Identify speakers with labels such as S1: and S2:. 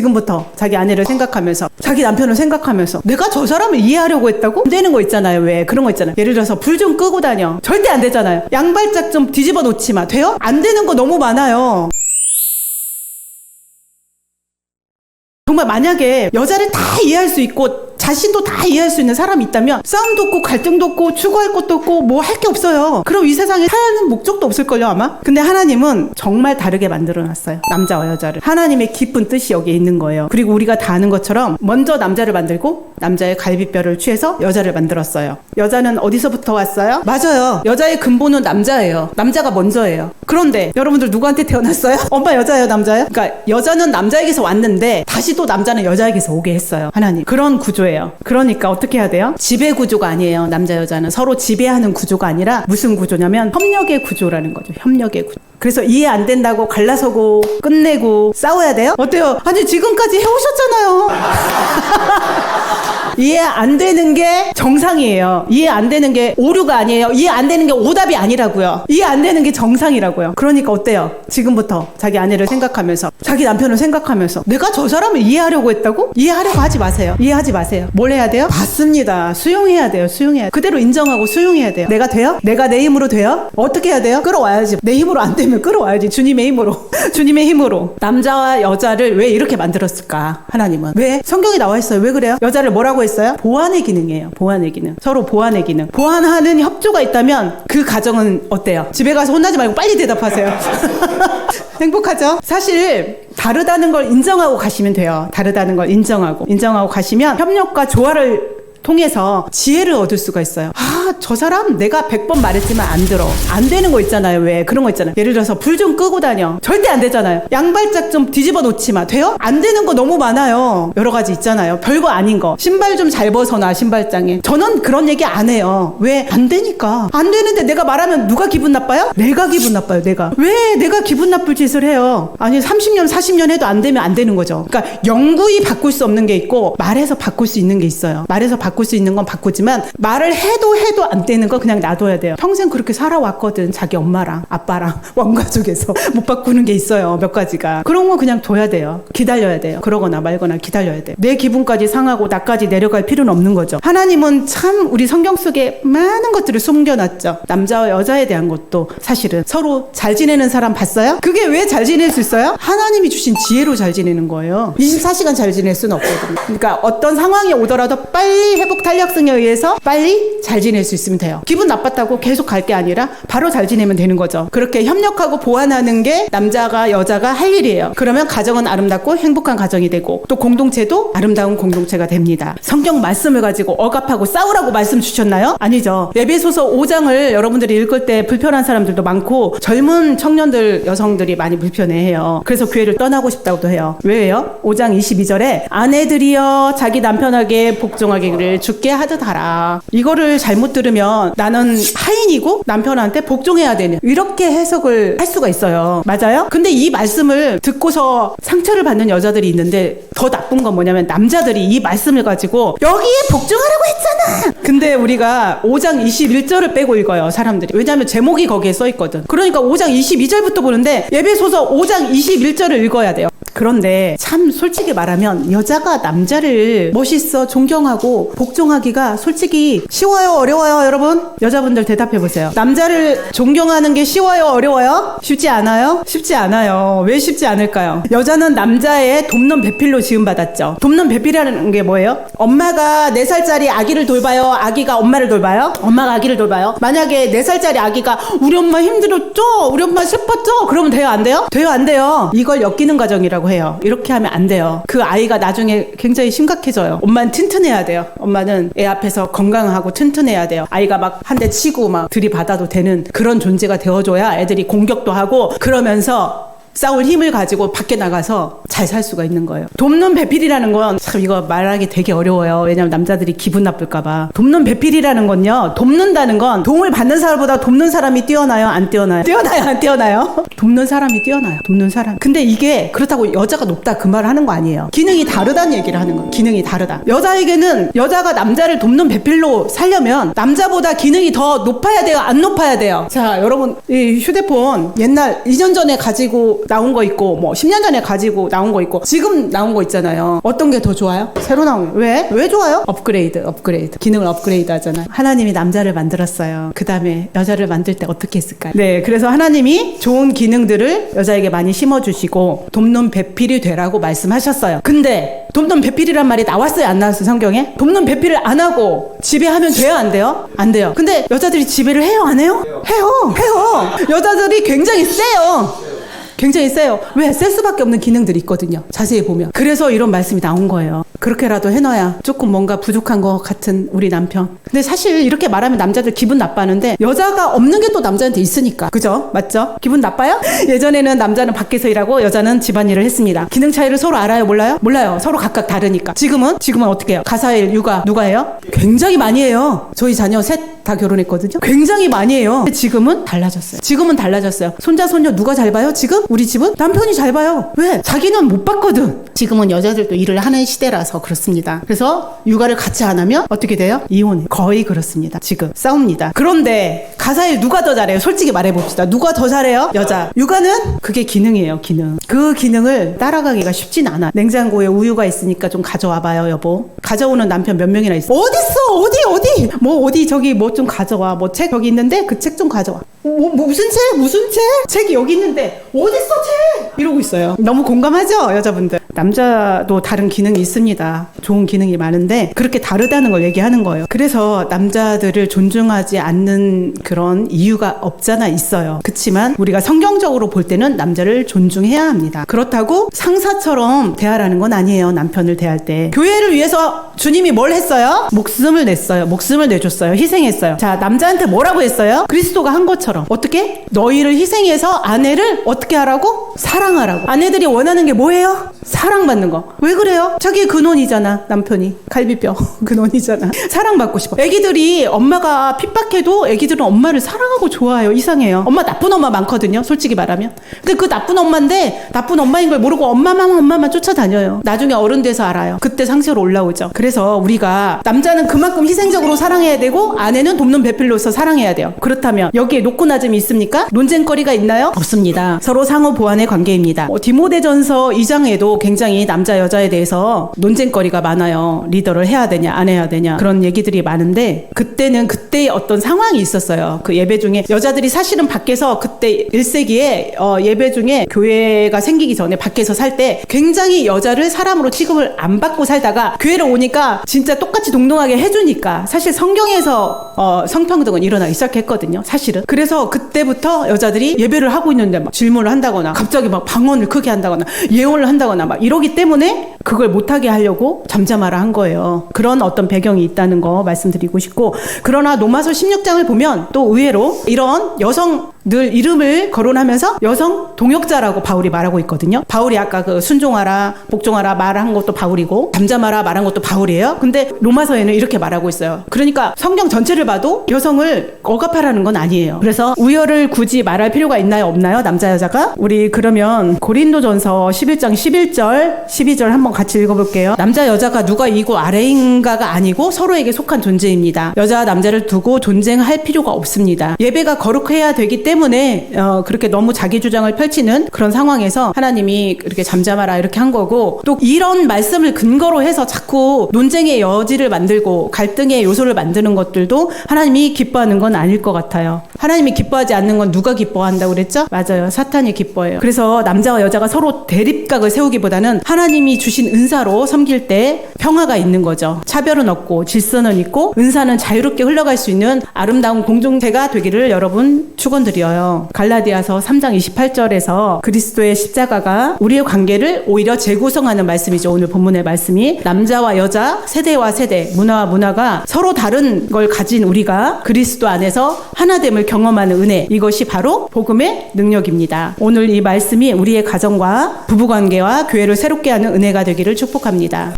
S1: 지금부터 자기 아내를 생각하면서 자기 남편을 생각하면서 내가 저 사람을 이해하려고 했다고? 안 되는 거 있잖아요. 왜? 그런 거 있잖아요. 예를 들어서 불 좀 끄고 다녀. 절대 안 되잖아요. 양발짝 좀 뒤집어 놓지 마. 돼요? 안 되는 거 너무 많아요. 정말 만약에 여자를 다 이해할 수 있고 자신도 다 이해할 수 있는 사람이 있다면 싸움도 없고 갈등도 없고 추구할 것도 없고 뭐 할 게 없어요. 그럼 이 세상에 사는 목적도 없을걸요 아마? 근데 하나님은 정말 다르게 만들어놨어요. 남자와 여자를. 하나님의 깊은 뜻이 여기에 있는 거예요. 그리고 우리가 다 아는 것처럼 먼저 남자를 만들고 남자의 갈비뼈를 취해서 여자를 만들었어요. 여자는 어디서부터 왔어요? 맞아요. 여자의 근본은 남자예요. 남자가 먼저예요. 그런데 여러분들 누구한테 태어났어요? 엄마 여자예요, 남자예요? 그러니까 여자는 남자에게서 왔는데 다시 또 남자는 여자에게서 오게 했어요. 하나님. 그런 구조예요. 그러니까 어떻게 해야 돼요? 지배 구조가 아니에요. 남자 여자는 서로 지배하는 구조가 아니라 무슨 구조냐면 협력의 구조라는 거죠. 협력의 구조. 그래서 이해 안 된다고 갈라서고 끝내고 싸워야 돼요? 어때요? 아니 지금까지 해오셨잖아요. 이해 안 되는 게 정상이에요. 이해 안 되는 게 오류가 아니에요. 이해 안 되는 게 오답이 아니라고요. 이해 안 되는 게 정상이라고 요. 그러니까 어때요? 지금부터 자기 아내를 생각하면서 자기 남편을 생각하면서 내가 저 사람을 이해하려고 했다고? 이해하려고 하지 마세요. 이해하지 마세요. 뭘 해야 돼요? 맞습니다. 수용해야 돼요. 수용해야 돼요. 그대로 인정하고 수용해야 돼요. 내가 돼요? 내가 내 힘으로 돼요? 어떻게 해야 돼요? 끌어와야지. 내 힘으로 안 되면 끌어와야지. 주님의 힘으로. 주님의 힘으로. 남자와 여자를 왜 이렇게 만들었을까? 하나님은. 왜? 성경에 나와 있어요. 왜 그래요? 여자를 뭐라고 했어요? 보완의 기능이에요. 보완의 기능. 서로 보완의 기능. 보완하는 협조가 있다면 그 가정은 어때요? 집에 가서 혼나지 말고 빨리 대답하세요. 행복하죠? 사실 다르다는 걸 인정하고 가시면 돼요. 다르다는 걸 인정하고 인정하고 가시면 협력과 조화를 통해서 지혜를 얻을 수가 있어요. 아, 저 사람 내가 100번 말했지만 안 들어. 안 되는 거 있잖아요. 왜? 그런 거 있잖아요. 예를 들어서 불 좀 끄고 다녀. 절대 안 되잖아요. 양발짝 좀 뒤집어 놓지 마. 돼요? 안 되는 거 너무 많아요. 여러 가지 있잖아요. 별거 아닌 거. 신발 좀 잘 벗어놔, 신발장에. 저는 그런 얘기 안 해요. 왜? 안 되니까. 안 되는데 내가 말하면 누가 기분 나빠요? 내가 기분 나빠요, 내가. 왜 내가 기분 나쁠 짓을 해요? 아니, 30년, 40년 해도 안 되면 안 되는 거죠. 그러니까 영구히 바꿀 수 없는 게 있고, 말해서 바꿀 수 있는 게 있어요. 말해서 바꿀 수 있는 건 바꾸지만, 말을 해도 해도 안 되는 거 그냥 놔둬야 돼요. 평생 그렇게 살아왔거든. 자기 엄마랑 아빠랑 원가족에서 못 바꾸는 게 있어요. 몇 가지가. 그런 거 그냥 둬야 돼요. 기다려야 돼요. 그러거나 말거나 기다려야 돼요. 내 기분까지 상하고 나까지 내려갈 필요는 없는 거죠. 하나님은 참 우리 성경 속에 많은 것들을 숨겨놨죠. 남자와 여자에 대한 것도 사실은 서로 잘 지내는 사람 봤어요? 그게 왜 잘 지낼 수 있어요? 하나님이 주신 지혜로 잘 지내는 거예요. 24시간 잘 지낼 수는 없거든요. 그러니까 어떤 상황이 오더라도 빨리 회복 탄력성에 의해서 빨리 잘 지낼 수 있으면 돼요. 기분 나빴다고 계속 갈 게 아니라 바로 잘 지내면 되는 거죠. 그렇게 협력하고 보완하는 게 남자가 여자가 할 일이에요. 그러면 가정은 아름답고 행복한 가정이 되고 또 공동체도 아름다운 공동체가 됩니다. 성경 말씀을 가지고 억압하고 싸우라고 말씀 주셨나요? 아니죠. 예배소서 5장을 여러분들이 읽을 때 불편한 사람들도 많고 젊은 청년들 여성들이 많이 불편해해요. 그래서 교회를 떠나고 싶다고도 해요. 왜요? 5장 22절에 아내들이여 자기 남편에게 복종하기를 죽게 하듯 하라. 이거를 잘못 들으면 나는 하인이고 남편한테 복종해야 되는 이렇게 해석을 할 수가 있어요. 맞아요? 근데 이 말씀을 듣고서 상처를 받는 여자들이 있는데 더 나쁜 건 뭐냐면 남자들이 이 말씀을 가지고 여기에 복종하라고 했잖아. 근데 우리가 5장 21절을 빼고 읽어요, 사람들이. 왜냐하면 제목이 거기에 써 있거든. 그러니까 5장 22절부터 보는데 예배소서 5장 21절을 읽어야 돼요. 그런데 참 솔직히 말하면 여자가 남자를 멋있어 존경하고 복종하기가 솔직히 쉬워요 어려워요 여러분? 여자분들 대답해 보세요. 남자를 존경하는 게 쉬워요 어려워요? 쉽지 않아요? 쉽지 않아요. 왜 쉽지 않을까요? 여자는 남자의 돕는 배필로 지음받았죠. 돕는 배필이라는 게 뭐예요? 엄마가 4살짜리 아기를 돌봐요. 아기가 엄마를 돌봐요? 엄마가 아기를 돌봐요? 만약에 4살짜리 아기가 우리 엄마 힘들었죠? 우리 엄마 슬펐죠? 그러면 돼요 안 돼요? 돼요 안 돼요. 이걸 엮이는 과정이 라고 해요. 이렇게 하면 안 돼요. 그 아이가 나중에 굉장히 심각해져요. 엄마는 튼튼해야 돼요. 엄마는 애 앞에서 건강하고 튼튼해야 돼요. 아이가 막 한 대 치고 막 들이받아도 되는 그런 존재가 되어줘야 애들이 공격도 하고 그러면서 싸울 힘을 가지고 밖에 나가서 잘 살 수가 있는 거예요. 돕는 배필이라는 건 참 이거 말하기 되게 어려워요. 왜냐면 남자들이 기분 나쁠까봐. 돕는 배필이라는 건요. 돕는다는 건 도움을 받는 사람보다 돕는 사람이 뛰어나요? 안 뛰어나요? 뛰어나요? 안 뛰어나요? 돕는 사람이 뛰어나요. 돕는 사람. 근데 이게 그렇다고 여자가 높다 그 말을 하는 거 아니에요. 기능이 다르다는 얘기를 하는 거예요. 기능이 다르다. 여자에게는 여자가 남자를 돕는 배필로 살려면 남자보다 기능이 더 높아야 돼요? 안 높아야 돼요? 자, 여러분 이 휴대폰 옛날 2년 전에 가지고 나온 거 있고 뭐 10년 전에 가지고 나온 거 있고 지금 나온 거 있잖아요. 어떤 게 더 좋아요? 새로 나온 거. 왜? 왜 좋아요? 업그레이드, 업그레이드. 기능을 업그레이드 하잖아요. 하나님이 남자를 만들었어요. 그 다음에 여자를 만들 때 어떻게 했을까요? 네, 그래서 하나님이 좋은 기능들을 여자에게 많이 심어주시고 돕는 배필이 되라고 말씀하셨어요. 근데 돕는 배필이란 말이 나왔어요? 안 나왔어요? 성경에? 돕는 배필을 안 하고 지배하면 돼요? 안 돼요? 안 돼요. 근데 여자들이 지배를 해요? 안 해요? 해요. 해요. 여자들이 굉장히 세요. 굉장히 세요. 왜? 셀 수밖에 없는 기능들이 있거든요. 자세히 보면. 그래서 이런 말씀이 나온 거예요. 그렇게라도 해놔야 조금 뭔가 부족한 것 같은 우리 남편. 근데 사실 이렇게 말하면 남자들 기분 나빠하는데 여자가 없는 게 또 남자한테 있으니까. 그죠? 맞죠? 기분 나빠요? 예전에는 남자는 밖에서 일하고 여자는 집안일을 했습니다. 기능 차이를 서로 알아요? 몰라요? 몰라요. 서로 각각 다르니까. 지금은? 지금은 어떻게 해요? 가사일, 육아 누가 해요? 굉장히 많이 해요. 저희 자녀 셋 다 결혼했거든요. 굉장히 많이 해요. 지금은 달라졌어요. 지금은 달라졌어요. 손자, 손녀 누가 잘 봐요? 지금? 우리 집은? 남편이 잘 봐요. 왜? 자기는 못 봤거든. 지금은 여자들도 일을 하는 시대라서 그렇습니다. 그래서 육아를 같이 안 하면 어떻게 돼요? 이혼. 거의 그렇습니다. 지금 싸웁니다. 그런데 가사일 누가 더 잘해요? 솔직히 말해봅시다. 누가 더 잘해요? 여자. 육아는 그게 기능이에요, 기능. 그 기능을 따라가기가 쉽진 않아. 냉장고에 우유가 있으니까 좀 가져와봐요, 여보. 가져오는 남편 몇 명이나 있어? 어딨어? 어디, 어디? 뭐, 어디, 저기 뭐 좀 가져와. 뭐 책 여기 있는데 그 책 좀 가져와. 뭐, 뭐, 무슨 책? 무슨 책? 책이 여기 있는데 어딨어, 책? 이러고 있어요. 너무 공감하죠, 여자분들? 남자도 다른 기능이 있습니다. 좋은 기능이 많은데 그렇게 다르다는 걸 얘기하는 거예요. 그래서 남자들을 존중하지 않는 그런 이유가 없잖아 있어요. 그렇지만 우리가 성경적으로 볼 때는 남자를 존중해야 합니다. 그렇다고 상사처럼 대하라는 건 아니에요. 남편을 대할 때. 교회를 위해서 주님이 뭘 했어요? 목숨을 냈어요. 목숨을 내줬어요. 희생했어요. 자, 남자한테 뭐라고 했어요? 그리스도가 한 것처럼. 어떻게? 너희를 희생해서 아내를 어떻게 하라고? 사랑하라고. 아내들이 원하는 게 뭐예요? 사랑받는 거. 왜 그래요? 자기 근원이잖아, 남편이. 갈비뼈. 근원이잖아. 사랑받고 싶어. 애기들이 엄마가 핍박해도 애기들은 엄마를 사랑하고 좋아해요. 이상해요. 엄마 나쁜 엄마 많거든요. 솔직히 말하면. 근데 그 나쁜 엄마인데 나쁜 엄마인 걸 모르고 엄마만 엄마만 쫓아다녀요. 나중에 어른 돼서 알아요. 그때 상처로 올라오죠. 그래서 우리가 남자는 그만큼 희생적으로 사랑해야 되고 아내는 돕는 배필로서 사랑해야 돼요. 그렇다면 여기에 놓고 낮음이 있습니까? 논쟁거리가 있나요? 없습니다. 서로 상호 보완의 관계입니다. 어, 디모데전서 2장에도 굉장히 남자 여자에 대해서 논쟁거리가 많아요. 리더를 해야 되냐 안 해야 되냐 그런 얘기들이 많은데 그때는 그때의 어떤 상황이 있었어요. 그 예배 중에 여자들이 사실은 밖에서 그때 1세기에 어, 예배 중에 교회가 생기기 전에 밖에서 살 때 굉장히 여자를 사람으로 취급을 안 받고 살다가 교회를 오니까 진짜 똑같이 동등하게 해주니까 사실 성경에서 어, 성평등은 일어나기 시작했거든요. 사실은 그래서 그때부터 여자들이 예배를 하고 있는데 막 질문을 한다거나 갑자기 막 방언을 크게 한다거나 예언을 한다거나 막 이러기 때문에 그걸 못하게 하려고 잠잠하라 한 거예요. 그런 어떤 배경이 있다는 거 말씀드리고 싶고 그러나 로마서 16장을 보면 또 의외로 이런 여성 들 이름을 거론하면서 여성 동역자라고 바울이 말하고 있거든요. 바울이 아까 그 순종하라, 복종하라 말한 것도 바울이고 잠잠하라 말한 것도 바울이에요. 근데 로마서에는 이렇게 말하고 있어요. 그러니까 성경 전체를 봐도 여성을 억압하라는 건 아니에요. 그래서 우열을 굳이 말할 필요가 있나요, 없나요? 남자 여자가? 우리 그러면 고린도전서 11장 11절, 12절 한번 같이 읽어 볼게요. 남자 여자가 누가 이고 아래인가가 아니고 서로에게 속한 존재입니다. 여자와 남자를 두고 존쟁할 필요가 없습니다. 예배가 거룩해야 되기 때문에 어, 그렇게 너무 자기 주장을 펼치는 그런 상황에서 하나님이 이렇게 잠잠하라 이렇게 한 거고 또 이런 말씀을 근거로 해서 자꾸 논쟁의 여지를 만들고 갈등의 요소를 만드는 것들도 하나님이 기뻐하는 건 아닐 것 같아요. 하나님이 기뻐하지 않는 건 누가 기뻐한다고 그랬죠? 맞아요. 사탄이 기뻐해요. 그래서 남자와 여자가 서로 대립각을 세우기보다는 하나님이 주신 은사로 섬길 때 평화가 있는 거죠. 차별은 없고 질서는 있고 은사는 자유롭게 흘러갈 수 있는 아름다운 공동체가 되기를 여러분 축원드려 요. 갈라디아서 3장 28절에서 그리스도의 십자가가 우리의 관계를 오히려 재구성하는 말씀이죠. 오늘 본문의 말씀이 남자와 여자, 세대와 세대, 문화와 문화가 서로 다른 걸 가진 우리가 그리스도 안에서 하나됨을 경험하는 은혜 이것이 바로 복음의 능력입니다. 오늘 이 말씀이 우리의 가정과 부부 관계와 교회를 새롭게 하는 은혜가 되기를 축복합니다.